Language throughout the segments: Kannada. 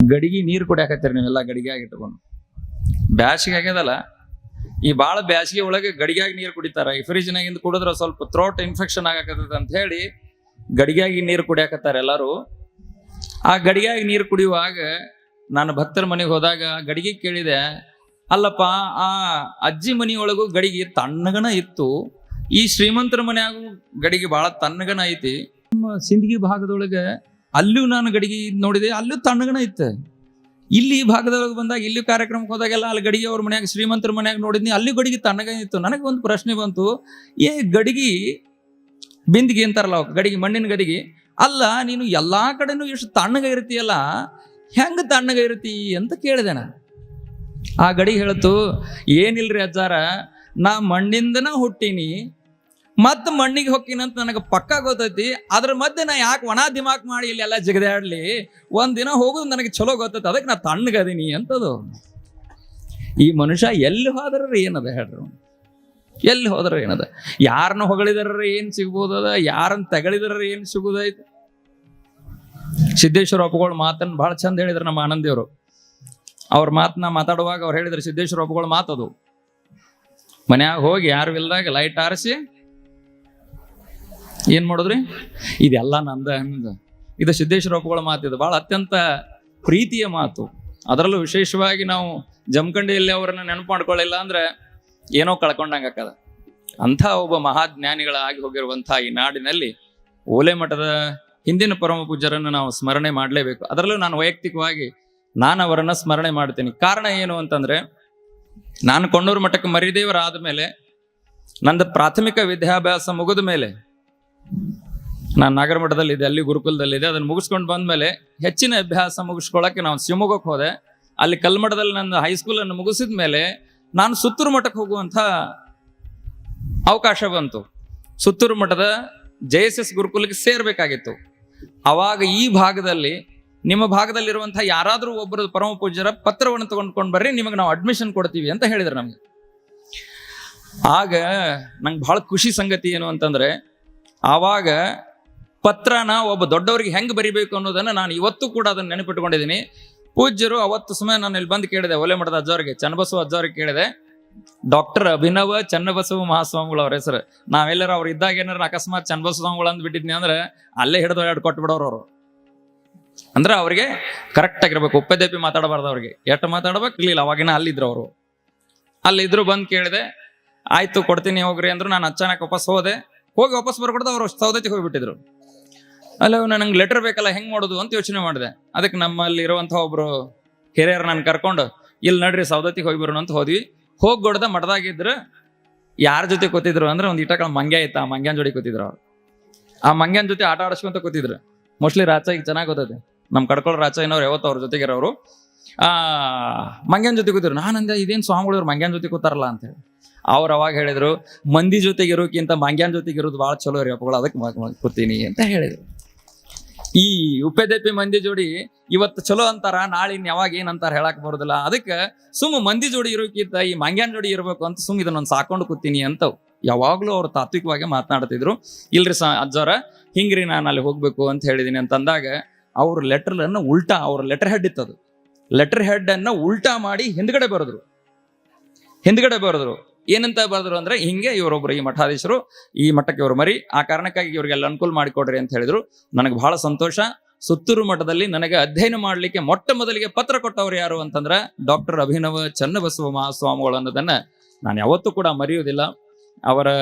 ಗಡಿಗೆ ನೀರು ಕುಡಿಯಾಕತ್ತೀರಿ ನೀವೆಲ್ಲ ಗಡಿಗ್ಯಾಗ ಇಟ್ಕೊಂಡು. ಬ್ಯಾಸಿಗೆ ಆಗ್ಯದಲ್ಲ, ಈ ಭಾಳ ಬ್ಯಾಸಿಗೆ ಒಳಗೆ ಗಡಿಗೆಯಾಗಿ ನೀರು ಕುಡಿತಾರ. ಈ ಫ್ರಿಜ್ನಾಗಿಂದ ಕುಡಿದ್ರೆ ಸ್ವಲ್ಪ ಥ್ರೋಟ್ ಇನ್ಫೆಕ್ಷನ್ ಆಗಾಕತ್ತದ ಅಂತ ಹೇಳಿ ಗಡಿಗೆಯಾಗಿ ನೀರು ಕುಡಿಯಾಕತ್ತಾರ ಎಲ್ಲರೂ. ಆ ಗಡಿಗೆಯಾಗಿ ನೀರು ಕುಡಿಯುವಾಗ ನಾನು ಭಕ್ತರ ಮನೆಗೆ ಹೋದಾಗ ಗಡಿಗೆ ಕೇಳಿದೆ, ಅಲ್ಲಪ್ಪ, ಆ ಅಜ್ಜಿ ಮನೆಯೊಳಗೂ ಗಡಿಗೆ ತಣ್ಣಗನ ಇತ್ತು. ಈ ಶ್ರೀಮಂತರ ಮನೆಯಾಗೂ ಗಡಿಗೆ ಬಹಳ ತಣ್ಣಗನ ಐತಿ. ನಮ್ಮ ಸಿಂದಗಿ ಭಾಗದೊಳಗೆ ಅಲ್ಲೂ ನಾನು ಗಡಿಗೆ ನೋಡಿದೆ, ಅಲ್ಲೂ ತಣ್ಣಗನ ಇತ್ತು. ಇಲ್ಲಿ ಈ ಭಾಗದೊಳಗೆ ಬಂದಾಗ, ಇಲ್ಲಿ ಕಾರ್ಯಕ್ರಮಕ್ಕೆ ಹೋದಾಗೆಲ್ಲ ಅಲ್ಲಿ ಗಡಿಗೆ ಅವ್ರ ಮನ್ಯಾಗ, ಶ್ರೀಮಂತರ ಮನ್ಯಾಗ ನೋಡಿದ್ನಿ, ಅಲ್ಲಿ ಗಡಿಗೆ ತಣ್ಣಗ ಇತ್ತು. ನನಗೆ ಒಂದು ಪ್ರಶ್ನೆ ಬಂತು, ಏ ಗಡಿಗೆ ಬಿಂದಿಗೆ ಅಂತಾರಲ್ಲ ಗಡಿಗೆ ಮಣ್ಣಿನ ಗಡಿಗೆ, ಅಲ್ಲ ನೀನು ಎಲ್ಲ ಕಡೆನೂ ಎಷ್ಟು ತಣ್ಣಗ ಇರ್ತೀಯಲ್ಲ, ಹೆಂಗೆ ತಣ್ಣಗ ಇರ್ತಿ ಅಂತ ಕೇಳಿದೆ ನಾನು. ಆ ಗಡಿ ಹೇಳ್ತು, ಏನಿಲ್ರಿ ಅಜ್ಜಾರ, ನಾ ಮಣ್ಣಿಂದನ ಹುಟ್ಟೀನಿ ಮತ್ ಮಣ್ಣಿಗೆ ಹೊಕ್ಕಿನಂತ ನನಗೆ ಪಕ್ಕ ಗೊತ್ತೈತಿ. ಅದ್ರ ಮಧ್ಯೆ ನಾ ಯಾಕೆ ಒಣ ದಿಮಾಕ್ ಮಾಡಿ ಎಲ್ಲ ಜಿಗದಾಡ್ಲಿ? ಒಂದ್ ದಿನ ಹೋಗುದು ನನಗೆ ಚಲೋ ಗೊತ್ತೈತಿ. ಅದಕ್ಕೆ ನಾ ತಣ್ಣಗದೀನಿ ಅಂತದು. ಈ ಮನುಷ್ಯ ಎಲ್ಲಿ ಹೋದ್ರ ಏನದ ಹೇಳ್ರಿ? ಎಲ್ಲಿ ಹೋದ್ರ ಏನದ? ಯಾರನ್ನ ಹೊಗಳಿದಾರ ಏನ್ ಸಿಗ್ಬೋದದ ಯಾರನ್ನ ತಗಳಿದಾರ ಏನ್ ಸಿಗುದೈತಿ ಸಿದ್ದೇಶ್ವರ ಒಪ್ಪಗಳು ಮಾತನ್ನ ಬಹಳ ಚಂದ ಹೇಳಿದ್ರು ನಮ್ಮ ಆನಂದಿಯವರು. ಅವ್ರ ಮಾತನ್ನ ಮಾತಾಡುವಾಗ ಅವ್ರು ಹೇಳಿದ್ರು ಸಿದ್ದೇಶ್ವರ ಮಾತು ಮಾತದು ಮನ್ಯಾಗ ಹೋಗಿ ಯಾರು ಇಲ್ದಾಗ ಲೈಟ್ ಆರಿಸಿ ಏನ್ ಮಾಡಿದ್ರಿ? ಇದೆಲ್ಲ ನಂದ ಅಂದ ಇದು ಸಿದ್ದೇಶ್ವರ ಮಾತು ಇದು. ಬಹಳ ಅತ್ಯಂತ ಪ್ರೀತಿಯ ಮಾತು. ಅದರಲ್ಲೂ ವಿಶೇಷವಾಗಿ ನಾವು ಜಮಖಂಡಿಯಲ್ಲಿ ಅವರನ್ನು ನೆನಪು ಮಾಡ್ಕೊಳ್ಳಿಲ್ಲ ಅಂದ್ರೆ ಏನೋ ಕಳ್ಕೊಂಡಂಗೆ ಆಕದ. ಅಂಥ ಒಬ್ಬ ಮಹಾಜ್ಞಾನಿಗಳಾಗಿ ಹೋಗಿರುವಂಥ ಈ ನಾಡಿನಲ್ಲಿ ಓಲೆ ಮಠದ ಹಿಂದಿನ ಪರಮ ಪೂಜ್ಯರನ್ನು ನಾವು ಸ್ಮರಣೆ ಮಾಡಲೇಬೇಕು. ಅದರಲ್ಲೂ ನಾನು ವೈಯಕ್ತಿಕವಾಗಿ ನಾನು ಅವರನ್ನು ಸ್ಮರಣೆ ಮಾಡ್ತೀನಿ. ಕಾರಣ ಏನು ಅಂತಂದ್ರೆ, ನಾನು ಕೊಣ್ಣೂರು ಮಠಕ್ಕೆ ಮರಿದೇವರಾದ ಮೇಲೆ ನಂದು ಪ್ರಾಥಮಿಕ ವಿದ್ಯಾಭ್ಯಾಸ ಮುಗಿದ ಮೇಲೆ ನಾನು ನಾಗರ ಇದೆ, ಅಲ್ಲಿ ಗುರುಕುಲದಲ್ಲಿದೆ ಅದನ್ನು ಮುಗಿಸ್ಕೊಂಡು ಬಂದ್ಮೇಲೆ ಹೆಚ್ಚಿನ ಅಭ್ಯಾಸ ಮುಗಿಸ್ಕೊಳ್ಳೋಕ್ಕೆ ನಾವು ಶಿವಮೊಗ್ಗಕ್ಕೆ ಹೋದೆ. ಅಲ್ಲಿ ಕಲ್ಮಠದಲ್ಲಿ ನನ್ನ ಹೈಸ್ಕೂಲನ್ನು ಮುಗಿಸಿದ ಮೇಲೆ ನಾನು ಸುತ್ತೂರು ಮಠಕ್ಕೆ ಹೋಗುವಂಥ ಅವಕಾಶ ಬಂತು. ಸುತ್ತೂರು ಮಠದ ಜೆ ಎಸ್ ಎಸ್ ಗುರುಕುಲಕ್ಕೆ ಸೇರಬೇಕಾಗಿತ್ತು. ಆವಾಗ ಈ ಭಾಗದಲ್ಲಿ ನಿಮ್ಮ ಭಾಗದಲ್ಲಿರುವಂಥ ಯಾರಾದರೂ ಒಬ್ಬರು ಪರಮ ಪೂಜ್ಯರ ಪತ್ರವನ್ನು ತಗೊಂಡ್ಕೊಂಡು ಬರ್ರಿ, ನಿಮಗೆ ನಾವು ಅಡ್ಮಿಷನ್ ಕೊಡ್ತೀವಿ ಅಂತ ಹೇಳಿದ್ರು ನಮಗೆ. ಆಗ ನಂಗೆ ಬಹಳ ಖುಷಿ ಸಂಗತಿ ಏನು ಅಂತಂದ್ರೆ ಆವಾಗ ಪತ್ರನ ಒಬ್ಬ ದೊಡ್ಡವರಿಗೆ ಹೆಂಗೆ ಬರಿಬೇಕು ಅನ್ನೋದನ್ನ ನಾನು ಇವತ್ತು ಕೂಡ ಅದನ್ನ ನೆನಪಿಟ್ಕೊಂಡಿದ್ದೀನಿ. ಪೂಜ್ಯರು ಅವತ್ತು ಸಮಯ ನಾನು ಇಲ್ಲಿ ಬಂದು ಕೇಳಿದೆ, ಒಲೆ ಮಠದ ಅಜ್ಜವ್ರಿಗೆ ಚನ್ನಬಸವ ಅಜ್ಜವ್ರಿಗೆ ಕೇಳಿದೆ. ಡಾಕ್ಟರ್ ಅಭಿನವ ಚನ್ನಬಸವ ಮಹಾಸ್ವಾಮಿಗಳು ಅವ್ರ ಹೆಸರು. ನಾವೆಲ್ಲರೂ ಅವ್ರು ಇದ್ದಾಗ ಏನಾರ ಅಕಸ್ಮಾತ್ ಚನ್ನಬಸವ ಸ್ವಾಮಿಗಳು ಅಂದ್ ಬಿಟ್ಟಿದ್ನಿ ಅಂದ್ರೆ ಅಲ್ಲೇ ಹಿಡಿದು ಎರಡು ಕೊಟ್ಟು ಬಿಡೋರು ಅವರು. ಅಂದ್ರೆ ಅವ್ರಿಗೆ ಕರೆಕ್ಟ್ ಆಗಿರ್ಬೇಕು ಉಪ್ಪದೇಪಿ ಮಾತಾಡಬಾರ್ದು ಅವ್ರಿಗೆ. ಎಷ್ಟು ಮಾತಾಡ್ಬೇಕು? ಇರ್ಲಿಲ್ಲ, ಅವಾಗಿನ ಅಲ್ಲಿದ್ರು ಅವರು. ಅಲ್ಲಿದ್ರು ಬಂದು ಕೇಳಿದೆ, ಆಯ್ತು, ಕೊಡ್ತೀನಿ ಹೋಗ್ರಿ ಅಂದ್ರು. ನಾನು ಅಚಾನಕ್ ವಾಪಸ್ ಹೋದೆ. ಹೋಗಿ ವಾಪಸ್ ಬರ್ಕೊಡ್ದು ಅವ್ರು ಸೌದತ್ತಿಗೆ ಹೋಗ್ಬಿಟ್ಟಿದ್ರು. ಅಲ್ಲ ನನಗೆ ಲೆಟರ್ ಬೇಕಲ್ಲ, ಹೆಂಗ್ ಮಾಡೋದು ಅಂತ ಯೋಚನೆ ಮಾಡಿದೆ. ಅದಕ್ಕೆ ನಮ್ಮಲ್ಲಿ ಇರುವಂಥ ಒಬ್ರು ಹಿರಿಯರು ನಾನು ಕರ್ಕೊಂಡು ಇಲ್ಲಿ ನಡ್ರಿ ಸೌದತ್ತಿಗೆ ಹೋಗಿ ಬರೋಣ ಅಂತ ಹೋದ್ವಿ. ಹೋಗಿ ಗೊಡ್ದ ಮಠದಾಗಿದ್ರೆ. ಯಾರ ಜೊತೆ ಕೂತಿದ್ರು ಅಂದ್ರೆ ಒಂದು ಇಟಕ ಮಂಗ್ಯ ಇತ್ತು, ಆ ಮಂಗ್ಯಾನ್ ಜೋಡಿ ಕೂತಿದ್ರು ಅವ್ರು. ಆ ಮಂಗ್ಯಾನ್ ಜೊತೆ ಆಟ ಆಡಿಸ್ಕೊಂತ ಕೂತಿದ್ರು. ಮೋಸ್ಟ್ಲಿ ರಾಚ ಚೆನ್ನಾಗಿ ಗೊತ್ತದೆ ನಮ್ಮ ಕಡ್ಕೊಳ್ಳೋ ರಾಚ ಏನವ್ರು ಯಾವತ್ತು ಅವ್ರ ಜೊತೆಗಿರೋರು. ಮಂಗ್ಯಾನ್ ಜೊತೆ ಕೂತಿದ್ರು. ನಾನಂದೆ, ಇದೇನು ಸ್ವಾಮಿಗಳು ಮಂಗ್ಯನ ಜೊತೆ ಕೂತಾರಲ್ಲ ಅಂತ ಹೇಳಿ. ಅವ್ರು ಅವಾಗ ಹೇಳಿದ್ರು, ಮಂದಿ ಜೊತೆಗೆ ಇರೋಕ್ಕಿಂತ ಮಂಗ್ಯಾನ್ ಜೊತೆಗೆ ಇರೋದು ಭಾಳ ಚಲೋ ರೀ ಅಪ್ಪಗಳು ಅದಕ್ಕೆ ಕೂತೀನಿ ಅಂತ ಹೇಳಿದ್ರು. ಈ ಉಪ್ಪೆದೆಪ್ಪಿ ಮಂದಿ ಜೋಡಿ ಇವತ್ತು ಚಲೋ ಅಂತಾರ, ನಾಳೆ ಇನ್ ಯಾವಾಗ ಏನಂತಾರ ಹೇಳಕ್ ಬರೋದಿಲ್ಲ. ಅದಕ್ಕೆ ಸುಮ್ಮ ಮಂದಿ ಜೋಡಿ ಇರೋಕ್ಕಿಂತ ಈ ಮಂಗ್ಯಾನ್ ಜೋಡಿ ಇರ್ಬೇಕು ಅಂತ ಸುಮ್ ಇದನ್ನೊಂದು ಸಾಕೊಂಡು ಕೂತೀನಿ ಅಂತವು. ಯಾವಾಗಲೂ ಅವ್ರು ತಾತ್ವಿಕವಾಗಿ ಮಾತನಾಡ್ತಿದ್ರು. ಇಲ್ರಿ ಸ ಅಜ್ಜವ್ರ ಹಿಂಗ್ರಿ ನಾನು ಅಲ್ಲಿ ಹೋಗ್ಬೇಕು ಅಂತ ಹೇಳಿದೀನಿ ಅಂತಂದಾಗ, ಅವ್ರ ಲೆಟರ್ ಅನ್ನ ಉಲ್ಟಾ, ಅವ್ರ ಲೆಟರ್ ಹೆಡ್ ಇತ್ತದು. ಲೆಟರ್ ಹೆಡ್ ಅನ್ನ ಉಲ್ಟಾ ಮಾಡಿ ಹಿಂದ್ಗಡೆ ಬರೆದ್ರು. ಹಿಂದ್ಗಡೆ ಬರೆದ್ರು. ಏನಂತ ಬರೆದ್ರು ಅಂದ್ರೆ ಹಿಂಗೆ ಇವರೊಬ್ರು ಈ ಮಠಾಧೀಶರು, ಈ ಮಠಕ್ಕೆ ಇವರು ಮರಿ, ಆ ಕಾರಣಕ್ಕಾಗಿ ಇವರಿಗೆಲ್ಲ ಅನುಕೂಲ ಮಾಡಿಕೊಡ್ರಿ ಅಂತ ಹೇಳಿದ್ರು. ನನಗೆ ಬಹಳ ಸಂತೋಷ. ಸುತ್ತೂರು ಮಠದಲ್ಲಿ ನನಗೆ ಅಧ್ಯಯನ ಮಾಡಲಿಕ್ಕೆ ಮೊಟ್ಟ ಮೊದಲಿಗೆ ಪತ್ರ ಕೊಟ್ಟವ್ರು ಯಾರು ಅಂತಂದ್ರೆ ಡಾಕ್ಟರ್ ಅಭಿನವ ಚನ್ನಬಸವ ಮಹಾಸ್ವಾಮಿಗಳು ಅನ್ನೋದನ್ನ ನಾನು ಯಾವತ್ತೂ ಕೂಡ ಮರೆಯುವುದಿಲ್ಲ. ಅವರ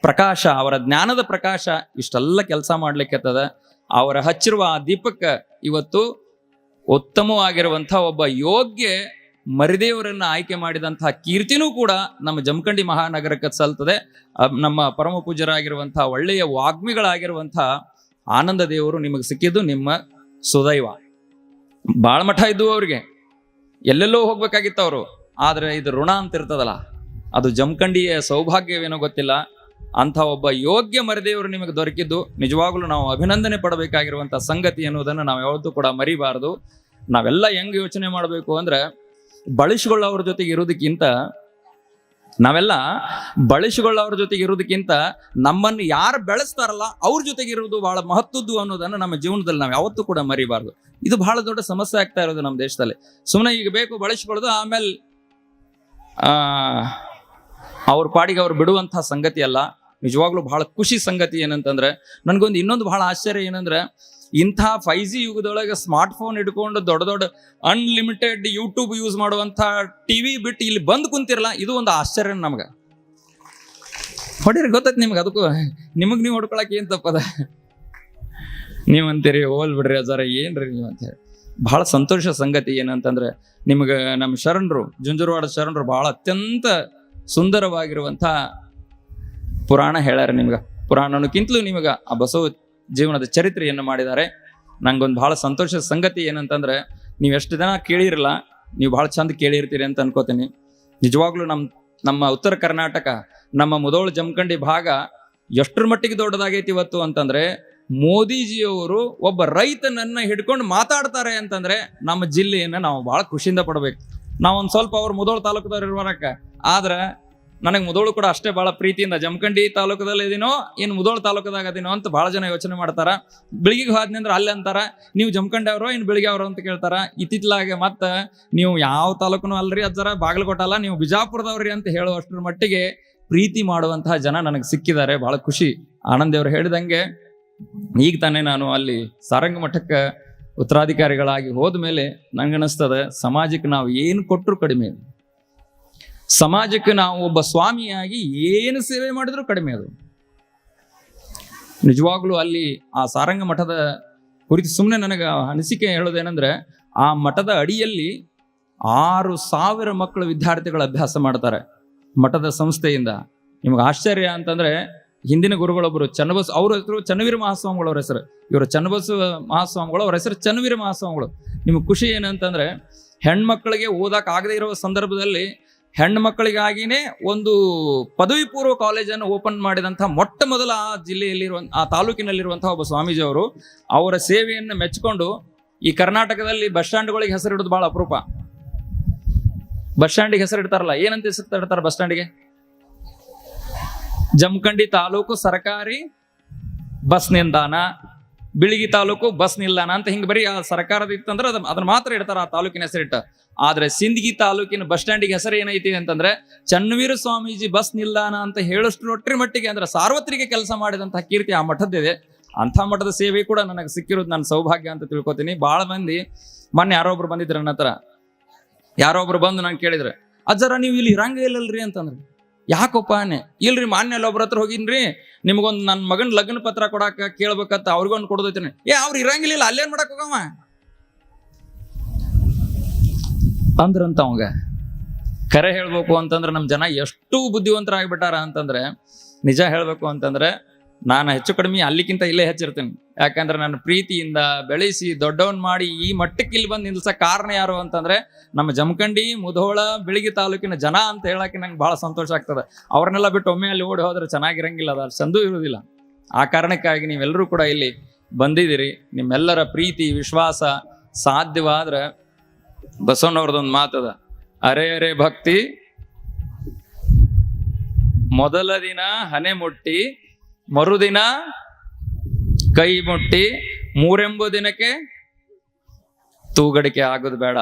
ಪ್ರಕಾಶ, ಅವರ ಜ್ಞಾನದ ಪ್ರಕಾಶ ಇಷ್ಟೆಲ್ಲ ಕೆಲಸ ಮಾಡ್ಲಿಕ್ಕೆ ಅವರ ಹಚ್ಚಿರುವ ಆ ದೀಪಕ್ಕೆ ಇವತ್ತು ಉತ್ತಮವಾಗಿರುವಂಥ ಒಬ್ಬ ಯೋಗ್ಯ ಮರಿದೇವರನ್ನು ಆಯ್ಕೆ ಮಾಡಿದಂತಹ ಕೀರ್ತಿನೂ ಕೂಡ ನಮ್ಮ ಜಮಖಂಡಿ ಮಹಾನಗರಕ್ಕೆ ಸಲ್ತದೆ. ನಮ್ಮ ಪರಮ ಪೂಜರಾಗಿರುವಂತಹ ಒಳ್ಳೆಯ ವಾಗ್ಮಿಗಳಾಗಿರುವಂತಹ ಆನಂದ ದೇವರು ನಿಮಗೆ ಸಿಕ್ಕಿದ್ದು ನಿಮ್ಮ ಸುದೈವ. ಬಾಳ ಮಠ ಇದ್ದು ಅವ್ರಿಗೆ. ಎಲ್ಲೆಲ್ಲೋ ಹೋಗ್ಬೇಕಾಗಿತ್ತು ಅವರು. ಆದರೆ ಇದು ಋಣ ಅಂತ ಇರ್ತದಲ್ಲ ಅದು ಜಮಖಂಡಿಯ ಸೌಭಾಗ್ಯವೇನೋ ಗೊತ್ತಿಲ್ಲ. ಅಂಥ ಒಬ್ಬ ಯೋಗ್ಯ ಮರದೇವರು ನಿಮಗೆ ದೊರಕಿದ್ದು ನಿಜವಾಗಲೂ ನಾವು ಅಭಿನಂದನೆ ಪಡಬೇಕಾಗಿರುವಂಥ ಸಂಗತಿ ಅನ್ನೋದನ್ನು ನಾವು ಯಾವತ್ತೂ ಕೂಡ ಮರಿಬಾರದು. ನಾವೆಲ್ಲ ಹೆಂಗ್ ಯೋಚನೆ ಮಾಡಬೇಕು ಅಂದರೆ ಬಳಸಿಕೊಳ್ಳೋರ ಜೊತೆಗೆ ಇರೋದಕ್ಕಿಂತ ನಾವೆಲ್ಲ ಬಳಸಿಕೊಳ್ಳೋರ ಜೊತೆಗೆ ಇರೋದಕ್ಕಿಂತ ನಮ್ಮನ್ನು ಯಾರು ಬೆಳೆಸ್ತಾರಲ್ಲ ಅವ್ರ ಜೊತೆಗೆ ಇರೋದು ಬಹಳ ಮಹತ್ವದ್ದು ಅನ್ನೋದನ್ನು ನಮ್ಮ ಜೀವನದಲ್ಲಿ ನಾವು ಯಾವತ್ತೂ ಕೂಡ ಮರಿಬಾರ್ದು. ಇದು ಬಹಳ ದೊಡ್ಡ ಸಮಸ್ಯೆ ಆಗ್ತಾ ಇರೋದು ನಮ್ಮ ದೇಶದಲ್ಲಿ. ಸುಮ್ಮನೆ ಈಗ ಬೇಕು ಬಳಸಿಕೊಳ್ಳೋದು ಆಮೇಲೆ, ಆ ಅವ್ರ ಪಾಡಿಗೆ ಅವ್ರು ಬಿಡುವಂತಹ ಸಂಗತಿ ಅಲ್ಲ. ನಿಜವಾಗ್ಲೂ ಬಹಳ ಖುಷಿ ಸಂಗತಿ ಏನಂತಂದ್ರೆ, ನನ್ಗೊಂದು ಇನ್ನೊಂದು ಬಹಳ ಆಶ್ಚರ್ಯ ಏನಂದ್ರೆ, ಇಂಥ ಫೈವ್ ಜಿ ಯುಗದೊಳಗೆ ಸ್ಮಾರ್ಟ್ ಫೋನ್ ಹಿಡ್ಕೊಂಡು ದೊಡ್ಡ ದೊಡ್ಡ ಅನ್ಲಿಮಿಟೆಡ್ ಯೂಟ್ಯೂಬ್ ಯೂಸ್ ಮಾಡುವಂಥ ಟಿವಿ ಬಿಟ್ಟು ಇಲ್ಲಿ ಬಂದು ಕುಂತಿರಲ್ಲ, ಇದು ಒಂದು ಆಶ್ಚರ್ಯ ನಮ್ಗೆ. ಹೊಡೀರಿ ಗೊತ್ತೈತೆ ನಿಮ್ಗೆ, ಅದಕ್ಕೂ ನಿಮಗೆ ನೀವು ಹೊಡ್ಕೊಳಕ್ಕೆ ಏನು ತಪ್ಪದ? ನೀವು ಅಂತೀರಿ ಹೋಲ್ ಬಿಡ್ರಿ ಅಜಾರ ಏನ್ರಿ ನೀವು ಅಂತ ಹೇಳಿ. ಬಹಳ ಸಂತೋಷ ಸಂಗತಿ ಏನಂತಂದ್ರೆ, ನಿಮ್ಗೆ ನಮ್ಮ ಶರಣರು, ಜುಂಜುರುವಾಡ ಶರಣರು ಬಹಳ ಅತ್ಯಂತ ಸುಂದರವಾಗಿರುವಂಥ ಪುರಾಣ ಹೇಳ್ಯಾರ ನಿಮ್ಗೆ. ಪುರಾಣಕ್ಕಿಂತಲೂ ನಿಮಗೆ ಆ ಬಸವ ಜೀವನದ ಚರಿತ್ರೆಯನ್ನು ಮಾಡಿದ್ದಾರೆ. ನಂಗೊಂದು ಬಹಳ ಸಂತೋಷದ ಸಂಗತಿ ಏನಂತಂದ್ರೆ, ನೀವು ಎಷ್ಟು ಜನ ಕೇಳಿರಲ್ಲ, ನೀವು ಬಹಳ ಚಂದ ಕೇಳಿರ್ತೀರಿ ಅಂತ ಅನ್ಕೋತೀನಿ. ನಿಜವಾಗ್ಲೂ ನಮ್ಮ ನಮ್ಮ ಉತ್ತರ ಕರ್ನಾಟಕ, ನಮ್ಮ ಮುದೋಳು ಜಮಖಂಡಿ ಭಾಗ ಎಷ್ಟರ ಮಟ್ಟಿಗೆ ದೊಡ್ಡದಾಗೈತಿ ಇವತ್ತು ಅಂತಂದ್ರೆ, ಮೋದಿಜಿಯವರು ಒಬ್ಬ ರೈತನನ್ನ ಹಿಡ್ಕೊಂಡು ಮಾತಾಡ್ತಾರೆ ಅಂತಂದ್ರೆ, ನಮ್ಮ ಜಿಲ್ಲೆಯನ್ನ ನಾವು ಬಹಳ ಖುಷಿಯಿಂದ ಪಡ್ಬೇಕು. ನಾವು ಒಂದು ಸ್ವಲ್ಪ ಅವ್ರು ಮುದೋಳು ತಾಲೂಕದವ್ರು ಇರ್ಬಾರಕ್ಕ ಆದ್ರೆ ನನಗೆ ಮುದೋಳು ಕೂಡ ಅಷ್ಟೇ ಬಹಳ ಪ್ರೀತಿಯಿಂದ ಜಮಖಂಡಿ ತಾಲೂಕದಲ್ಲಿ ಇದೀನೋ ಇನ್ನು ಮುದೋಳು ತಾಲೂಕದಾಗ ಅದೀನೋ ಅಂತ ಬಹಳ ಜನ ಯೋಚನೆ ಮಾಡ್ತಾರ. ಬೆಳಿಗ್ಗೆ ಹೋದ್ನಿ ಅಂದ್ರೆ ಅಲ್ಲಿ ಅಂತಾರ, ನೀವು ಜಮಖಂಡಿ ಅವರು ಇನ್ನು ಬೆಳಿಗ್ಗೆ ಅವರು ಅಂತ ಕೇಳ್ತಾರ. ಇತ್ತಿತ್ಲಾಗೆ ಮತ್ತ ನೀವು ಯಾವ ತಾಲೂಕನು ಅಲ್ರಿ ಅದರ ಬಾಗಲಕೋಟಲ್ಲ, ನೀವು ಬಿಜಾಪುರದವ್ರಿ ಅಂತ ಹೇಳುವಷ್ಟರ ಮಟ್ಟಿಗೆ ಪ್ರೀತಿ ಮಾಡುವಂತಹ ಜನ ನನಗೆ ಸಿಕ್ಕಿದ್ದಾರೆ ಬಹಳ ಖುಷಿ. ಆನಂದ್ ಅವರು ಹೇಳಿದಂಗೆ, ಈಗ ತಾನೇ ನಾನು ಅಲ್ಲಿ ಸಾರಂಗ ಮಠಕ್ಕೆ ಉತ್ತರಾಧಿಕಾರಿಗಳಾಗಿ ಹೋದ್ಮೇಲೆ ನನಗನ್ನಿಸ್ತದೆ ಸಮಾಜಕ್ಕೆ ನಾವು ಏನು ಕೊಟ್ಟರು ಕಡಿಮೆ ಅದು. ಸಮಾಜಕ್ಕೆ ನಾವು ಒಬ್ಬ ಸ್ವಾಮಿಯಾಗಿ ಏನು ಸೇವೆ ಮಾಡಿದ್ರು ಕಡಿಮೆ ಅದು ನಿಜವಾಗ್ಲೂ ಅಲ್ಲಿ ಆ ಸಾರಂಗ ಮಠದ ಕುರಿತು ಸುಮ್ಮನೆ ನನಗೆ ಅನಿಸಿಕೆ ಹೇಳೋದೇನೆಂದ್ರೆ ಆ ಮಠದ ಅಡಿಯಲ್ಲಿ ಆರು ಸಾವಿರ ಮಕ್ಕಳು ವಿದ್ಯಾರ್ಥಿಗಳು ಅಭ್ಯಾಸ ಮಾಡ್ತಾರೆ ಮಠದ ಸಂಸ್ಥೆಯಿಂದ ನಿಮ್ಗೆ ಆಶ್ಚರ್ಯ ಅಂತಂದ್ರೆ ಹಿಂದಿನ ಗುರುಗಳೊಬ್ಬರು ಚನ್ನಬಸ್, ಅವ್ರ ಹೆಸರು ಚನ್ನವೀರ ಮಹಾಸ್ವಾಮಿಗಳು ಅವ್ರ ಹೆಸರು. ಇವರು ಚನ್ನಬಸ್ ಮಹಾಸ್ವಾಮಿಗಳು, ಅವ್ರ ಹೆಸರು ಚನ್ನವೀರ ಮಹಾಸ್ವಾಮಿಗಳು. ನಿಮ್ಗೆ ಖುಷಿ ಏನಂತಂದ್ರೆ, ಹೆಣ್ಮಕ್ಳಿಗೆ ಓದಕ್ ಆಗದೇ ಇರುವ ಸಂದರ್ಭದಲ್ಲಿ ಹೆಣ್ಮಕ್ಳಿಗಾಗಿನೇ ಒಂದು ಪದವಿ ಪೂರ್ವ ಕಾಲೇಜನ್ನು ಓಪನ್ ಮಾಡಿದಂತಹ ಮೊಟ್ಟ ಮೊದಲ ಆ ಜಿಲ್ಲೆಯಲ್ಲಿರುವ, ಆ ತಾಲೂಕಿನಲ್ಲಿರುವಂತಹ ಒಬ್ಬ ಸ್ವಾಮೀಜಿ ಅವರು, ಅವರ ಸೇವೆಯನ್ನು ಮೆಚ್ಚಿಕೊಂಡು ಈ ಕರ್ನಾಟಕದಲ್ಲಿ ಬಸ್ ಸ್ಟ್ಯಾಂಡ್ಗಳಿಗೆ ಹೆಸರಿಡೋದು ಬಹಳ ಅಪರೂಪ. ಬಸ್ ಸ್ಟ್ಯಾಂಡಿಗೆ ಹೆಸರಿಡ್ತಾರಲ್ಲ, ಏನಂತ ಹೆಸರು ಇಡ್ತಾರೆ ಬಸ್ ಸ್ಟ್ಯಾಂಡಿಗೆ? ಜಮಖಂಡಿ ತಾಲೂಕು ಸರ್ಕಾರಿ ಬಸ್ ನಿಲ್ದಾಣ, ಬಿಳಿಗಿ ತಾಲೂಕು ಬಸ್ ನಿಲ್ದಾಣ ಅಂತ ಹಿಂಗೆ ಬರೀ ಆ ಸರ್ಕಾರದ ಇತ್ತಂದ್ರೆ ಅದ್ ಅದನ್ನ ಮಾತ್ರ ಇಡ್ತಾರ ಆ ತಾಲೂಕಿನ ಹೆಸರಿಟ್ಟ ಆದ್ರೆ ಸಿಂದಗಿ ತಾಲೂಕಿನ ಬಸ್ ಸ್ಟ್ಯಾಂಡಿಗೆ ಹೆಸರು ಏನೈತಿ ಅಂತಂದ್ರೆ ಚನ್ನವೀರ ಸ್ವಾಮೀಜಿ ಬಸ್ ನಿಲ್ದಾಣ ಅಂತ ಹೇಳಷ್ಟು ನೋಟ್ರಿ ಮಟ್ಟಿಗೆ ಅಂದ್ರೆ ಸಾರ್ವತ್ರಿಕ ಕೆಲಸ ಮಾಡಿದಂತಹ ಕೀರ್ತಿ ಆ ಮಠದ್ದಿದೆ. ಅಂಥ ಮಠದ ಸೇವೆ ಕೂಡ ನನಗೆ ಸಿಕ್ಕಿರೋದು ನನ್ನ ಸೌಭಾಗ್ಯ ಅಂತ ತಿಳ್ಕೊತೀನಿ. ಬಹಳ ಮಂದಿ ಮೊನ್ನೆ ಯಾರೋ ಒಬ್ರು ಬಂದಿದ್ರು ನನ್ನ ಹತ್ರ. ಯಾರೋ ಒಬ್ರು ಬಂದು ನಾನು ಕೇಳಿದ್ರೆ, ಅಜ್ಜರ, ನೀವು ಇಲ್ಲಿ ಇರಂಗ ಇಲ್ಲಲ್ರಿ ಅಂತಂದ್ರೆ. ಯಾಕಪ್ಪ ಇಲ್ರಿ ಮಾನ್ಯ ಒಬ್ರ ಹತ್ರ ಹೋಗಿನ್ರಿ. ನಿಮ್ಗೊಂದು ನನ್ನ ಮಗನ ಲಗ್ನ ಪತ್ರ ಕೊಡಾಕ ಕೇಳ್ಬೇಕಂತ ಅವ್ರಿಗೊಂದು ಕೊಡ್ದೈತೇನೆ. ಏ, ಅವ್ರು ಇರಂಗಿಲ್ಲ ಅಲ್ಲೇನ್ ಮಾಡಕ್ ಹೋಗವ? ಅಂದ್ರಂತ ಅವಂಗ. ಕರೆ ಹೇಳ್ಬೇಕು ಅಂತಂದ್ರೆ ನಮ್ಮ ಜನ ಎಷ್ಟು ಬುದ್ಧಿವಂತರಾಗ್ಬಿಟ್ಟಾರ ಅಂತಂದ್ರೆ, ನಿಜ ಹೇಳ್ಬೇಕು ಅಂತಂದ್ರೆ ನಾನು ಹೆಚ್ಚು ಕಡಿಮೆ ಅಲ್ಲಿಗಿಂತ ಇಲ್ಲೇ ಹೆಚ್ಚಿರ್ತೀನಿ. ಯಾಕಂದ್ರೆ ನನ್ನ ಪ್ರೀತಿಯಿಂದ ಬೆಳೆಸಿ ದೊಡ್ಡವನ್ ಮಾಡಿ ಈ ಮಟ್ಟಕ್ಕೆ ಇಲ್ಲಿ ಬಂದು ನಿಲ್ಸಕ್ಕೆ ಕಾರಣ ಯಾರು ಅಂತಂದ್ರೆ ನಮ್ಮ ಜಮಖಂಡಿ, ಮುಧೋಳ, ಬೆಳಗಿ ತಾಲೂಕಿನ ಜನ ಅಂತ ಹೇಳಕ್ಕೆ ನಂಗೆ ಬಹಳ ಸಂತೋಷ ಆಗ್ತದೆ. ಅವ್ರನ್ನೆಲ್ಲ ಬಿಟ್ಟು ಒಮ್ಮೆ ಅಲ್ಲಿ ಓಡಿ ಹೋದ್ರೆ ಚೆನ್ನಾಗಿರಂಗಿಲ್ಲ, ಅದು ಚಂದೂ ಇರುವುದಿಲ್ಲ. ಆ ಕಾರಣಕ್ಕಾಗಿ ನೀವೆಲ್ಲರೂ ಕೂಡ ಇಲ್ಲಿ ಬಂದಿದ್ದೀರಿ. ನಿಮ್ಮೆಲ್ಲರ ಪ್ರೀತಿ, ವಿಶ್ವಾಸ ಸಾಧ್ಯವಾದ್ರೆ ಬಸವಣ್ಣವ್ರದೊಂದು ಮಾತದ, ಅರೆ ಅರೆ ಭಕ್ತಿ, ಮೊದಲ ದಿನ ಹನೆ ಮುಟ್ಟಿ ಮರುದಿನ ಕೈ ಮುಟ್ಟಿ ಮೂರೆಂಬು ದಿನಕ್ಕೆ ತೂಗಡಿಕೆ ಆಗೋದು ಬೇಡ.